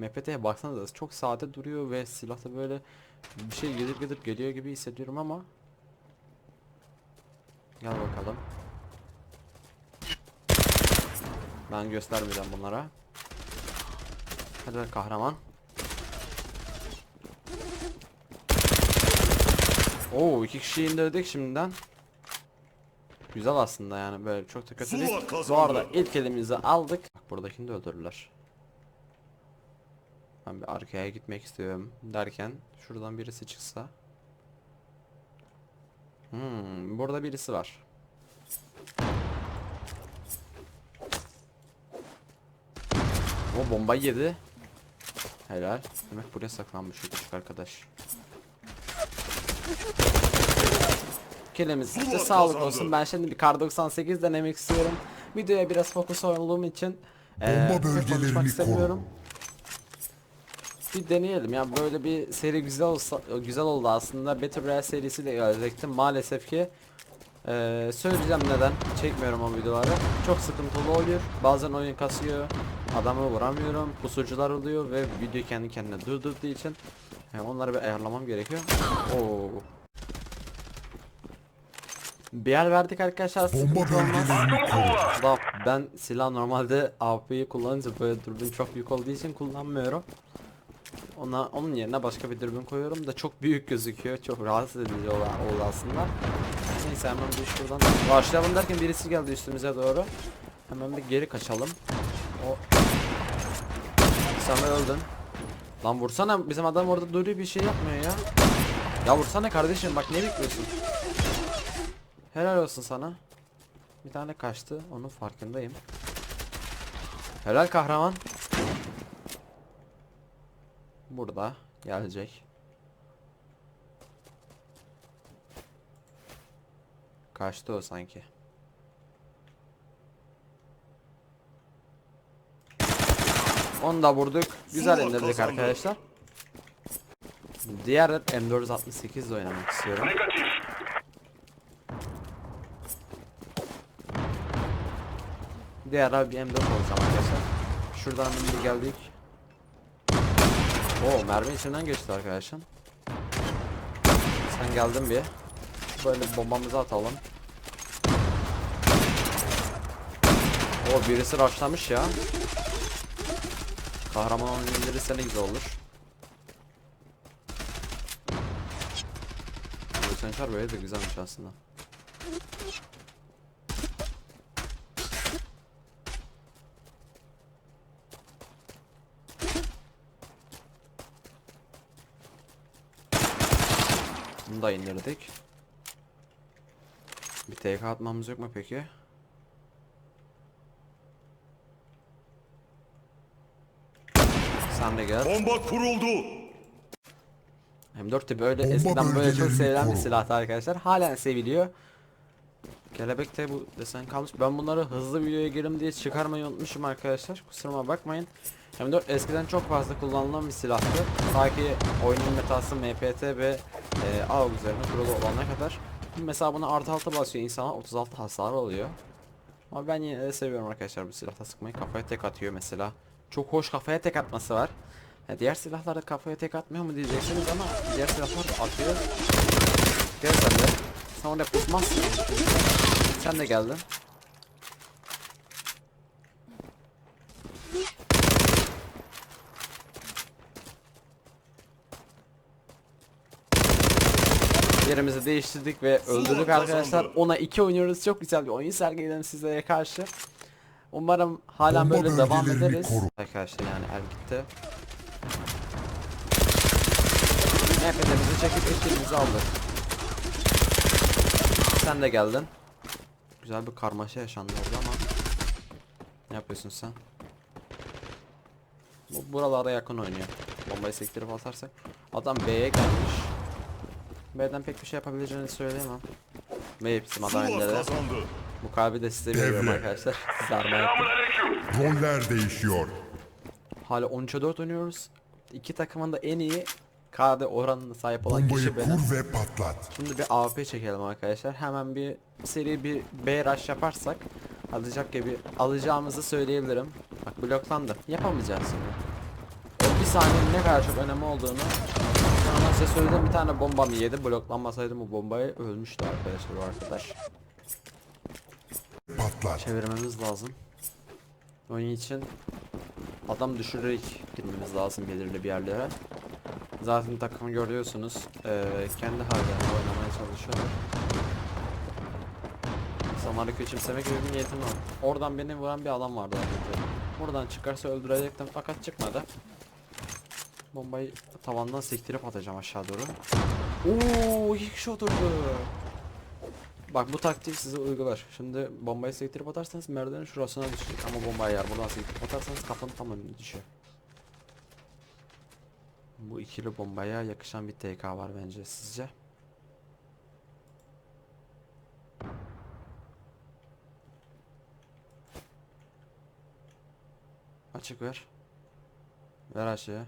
MPT'ye baksanıza çok sade duruyor ve silahta böyle bir şey gidip gidip geliyor gibi hissediyorum ama Gel bakalım. Ben göstermeyeceğim bunlara. Hadi be kahraman. Oo iki kişiyi indirdik şimdiden. Güzel aslında yani böyle çok da kötü değil. Bu arada ilk elimizi aldık. Bak buradakini de öldürürler. Ben bir arkaya gitmek istiyorum derken şuradan birisi çıksa. Hmm, burada birisi var. O bombayı yedi. Helal. Demek buraya saklanmış o küçük arkadaş. Kelimiz işte Zula sağlık kazandı. olsun. Ben şimdi bir kar 98 denemek istiyorum. Videoya biraz fokus olduğum için çok konuşmak bölgelerini istemiyorum. Bir deneyelim ya böyle bir seri güzel olsa güzel oldu aslında. Battle Royale serisiyle gelecektim. Maalesef ki eee, söyleyeceğim neden çekmiyorum o videoları. Çok sıkıntılı oluyor. Bazen oyun kasıyor. Adamı vuramıyorum. Pusucular oluyor ve video kendi kendine durdurduğu için e, onları bir ayarlamam gerekiyor. Oo. Bir yer verdik arkadaşlar. Bomba sıkıntı olmaz. ben silah normalde AWP'yi kullanınca böyle dürbün çok büyük olduğu için kullanmıyorum. Ona onun yerine başka bir dürbün koyuyorum da çok büyük gözüküyor. Çok rahatsız edici olan oldu aslında. Neyse hemen bir şuradan başlayalım derken birisi geldi üstümüze doğru. Hemen bir geri kaçalım. O Sen öldün. Lan vursana bizim adam orada duruyor bir şey yapmıyor ya. Ya vursana kardeşim bak ne bekliyorsun? Helal olsun sana. Bir tane kaçtı. Onun farkındayım. Helal kahraman. Burada gelecek. Kaçtı o sanki. Onu da vurduk. Güzel indirdik kazandı. arkadaşlar. Diğer M468 ile oynamak istiyorum. Negatif. Diğer abi bir M4 olacağım arkadaşlar. Şuradan bir geldik. Oo mermi içinden geçti arkadaşım. Sen geldin bir. Böyle bombamızı atalım. O birisi rushlamış ya. Kahraman indirirse ne güzel olur. Bu sençer böyle de güzelmiş aslında. Bunu da indirdik. Bir TK atmamız yok mu peki? Sen de gel. Bomba kuruldu. M4 de böyle Bomba eskiden böyle çok sevilen bir silahtı arkadaşlar. Halen seviliyor. Kelebekte bu desen kalmış. Ben bunları hızlı videoya girim diye çıkarmayı unutmuşum arkadaşlar. Kusuruma bakmayın. M4 eskiden çok fazla kullanılan bir silahtı. Ta ki oyunun metası MPT ve e, AUG üzerine kurulu olana kadar. Mesela buna artı 6 basıyor insana 36 hasar oluyor. Ama ben yine de seviyorum arkadaşlar bu silahta sıkmayı. Kafaya tek atıyor mesela. Çok hoş kafaya tek atması var. Ya diğer silahlarda kafaya tek atmıyor mu diyeceksiniz ama diğer silahlar atıyor. Gel sen de. Sen oraya pusmazsın. Sen de geldin. Yerimizi değiştirdik ve öldürdük arkadaşlar. Ona 2 oynuyoruz. Çok güzel bir oyun sergiledim sizlere karşı. Umarım halen Bomba böyle devam ederiz. Arkadaşlar yani er gitti. Nefretimizi çekip etkimizi aldık. Sen de geldin. Güzel bir karmaşa yaşandı orada ama. Ne yapıyorsun sen? Bu buralarda yakın oynuyor. Bombayı sektirip atarsak. Adam B'ye gelmiş. B'den pek bir şey yapabileceğini söyleyemem. Elinde. kazandı. Bu kalbi de size veriyorum Devre. arkadaşlar. Size armağan ettim. Roller değişiyor. Hala 13'e 4 oynuyoruz. İki takımın da en iyi KD oranına sahip olan Bombayı kişi benim. kur ve patlat. Şimdi bir AWP çekelim arkadaşlar. Hemen bir seri bir B rush yaparsak alacak gibi alacağımızı söyleyebilirim. Bak bloklandı. Yapamayacağız şimdi. saniyenin ne kadar çok önemi olduğunu Sonra size söyledim bir tane bombamı yedi. Bloklanmasaydım bu bombayı ölmüştü arkadaşlar o arkadaş. Patlar. Çevirmemiz lazım. Onun için adam düşürerek girmemiz lazım belirli bir yerlere. Zaten takımı görüyorsunuz. Eee kendi hallerinde oynamaya çalışıyorlar. İnsanları küçümsemek gibi bir niyetim var. Oradan beni vuran bir adam vardı az önce. Buradan çıkarsa öldürecektim fakat çıkmadı. Bombayı tavandan sektirip atacağım aşağı doğru. Oo, iki kişi oturdu. Bak bu taktik size uygular. Şimdi bombayı sektirip atarsanız merdivenin şurasına düşecek ama bombayı eğer buradan sektirip atarsanız kapının tam önüne düşüyor. Bu ikili bombaya yakışan bir TK var bence sizce? Açık ver. Ver açığı.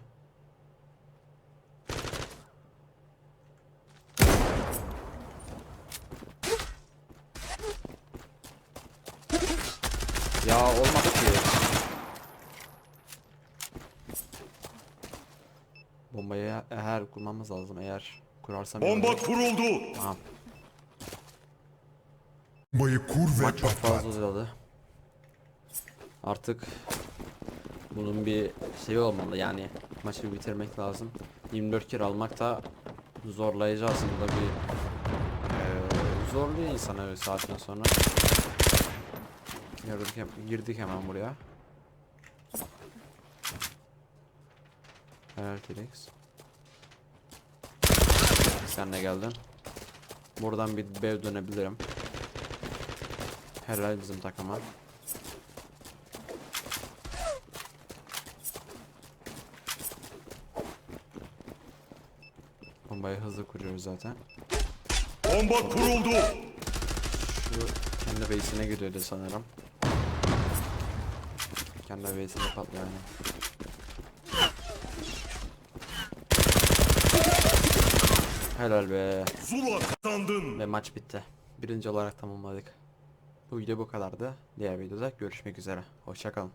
Ya olmadı ki. Bombayı eğer kurmamız lazım eğer kurarsam Bomba kuruldu. Tamam. Bombayı kur ve Maç çok patlat. fazla uzadı. Artık bunun bir şeyi olmalı yani maçı bir bitirmek lazım. 24 kere almak da zorlayıcı aslında bir eee zorluyor insanı öyle saatten sonra. Girdik, girdik hemen buraya. Helal T-Rex. Sen de geldin. Buradan bir bev dönebilirim. Helal bizim takıma. Bombayı hızlı kuruyoruz zaten. Bomba kuruldu. Şu kendi base'ine gidiyordu sanırım. Kendi base'ine patlıyor yani. Helal be. Zula kazandın. Ve maç bitti. Birinci olarak tamamladık. Bu video bu kadardı. Diğer videoda görüşmek üzere. Hoşçakalın.